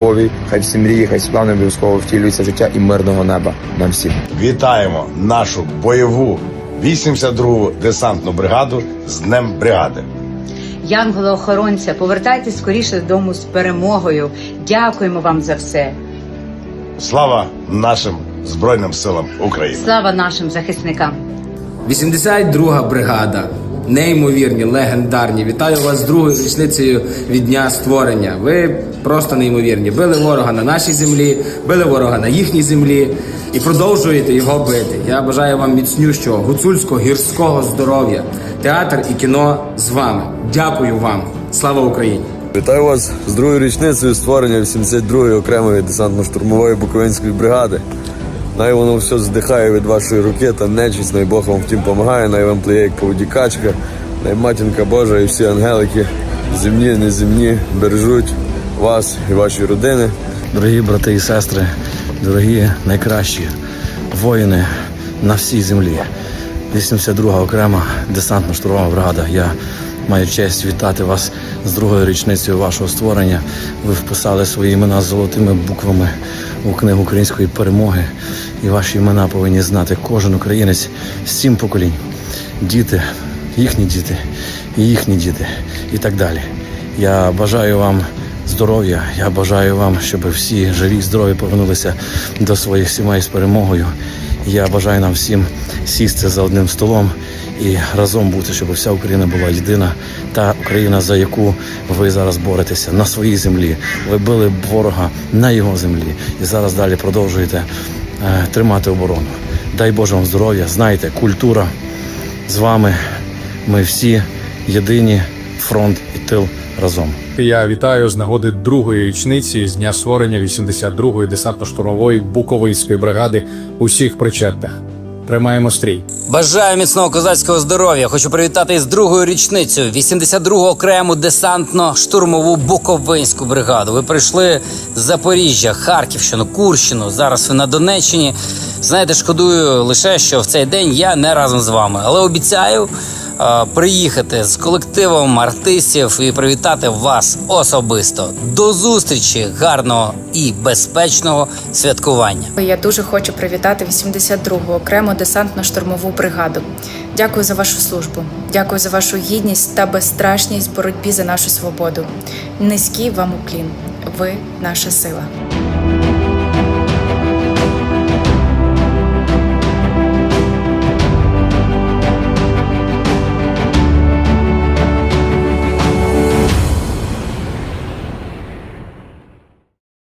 Ові, хай всі мрії, хай всі плани обов'язково втілюються в життя і мирного неба нам всім. Вітаємо нашу бойову 82-гу десантну бригаду з Днем бригади. Янголи-охоронця, повертайтесь скоріше додому з перемогою. Дякуємо вам за все. Слава нашим Збройним силам України! Слава нашим захисникам! 82 бригада. Неймовірні, легендарні. Вітаю вас з другою річницею від дня створення. Ви просто неймовірні. Били ворога на нашій землі, били ворога на їхній землі і продовжуєте його бити. Я бажаю вам міцнющого, гуцульського, гірського здоров'я. Театр і кіно з вами. Дякую вам. Слава Україні! Вітаю вас з другою річницею створення 82-ї окремої десантно-штурмової Буковинської бригади. Най воно все здихає від вашої руки та нечість, най Бог вам втім помагає, най вам плеє як поводі качка, най матінка Божа і всі ангелики, земні, неземні, бережуть вас і ваші родини. Дорогі брати і сестри, дорогі найкращі воїни на всій землі. 82 окрема десантно-штурмова бригада. Я маю честь вітати вас з другою річницею вашого створення. Ви вписали свої імена золотими буквами у книгу української перемоги. І ваші імена повинні знати кожен українець з сім поколінь. Діти, їхні діти, і їхні діти, і так далі. Я бажаю вам здоров'я. Я бажаю вам, щоб всі живі, здорові повернулися до своїх сімей з перемогою. Я бажаю нам всім сісти за одним столом і разом бути, щоб вся Україна була єдина. Та Україна, за яку ви зараз боретеся на своїй землі. Ви били ворога на його землі і зараз далі продовжуєте тримати оборону. Дай Боже вам здоров'я. Знайте, культура з вами. Ми всі єдині фронт і тил разом. Я вітаю з нагоди другої річниці з дня створення 82-ї десантно-штурмової Буковинської бригади усіх причетних. Тримаємо стрій. Бажаю міцного козацького здоров'я. Хочу привітати із другою річницею 82-го окрему десантно-штурмову Буковинську бригаду. Ви прийшли з Запоріжжя, Харківщину, Курщину. Зараз ви на Донеччині. Знаєте, шкодую лише, що в цей день я не разом з вами, але обіцяю. е, Приїхати з колективом артистів і привітати вас особисто. До зустрічі, гарного і безпечного святкування. Я дуже хочу привітати 82-гу окрему десантно-штурмову бригаду. Дякую за вашу службу, дякую за вашу гідність та безстрашність боротьбі за нашу свободу. Низький вам уклін. Ви наша сила.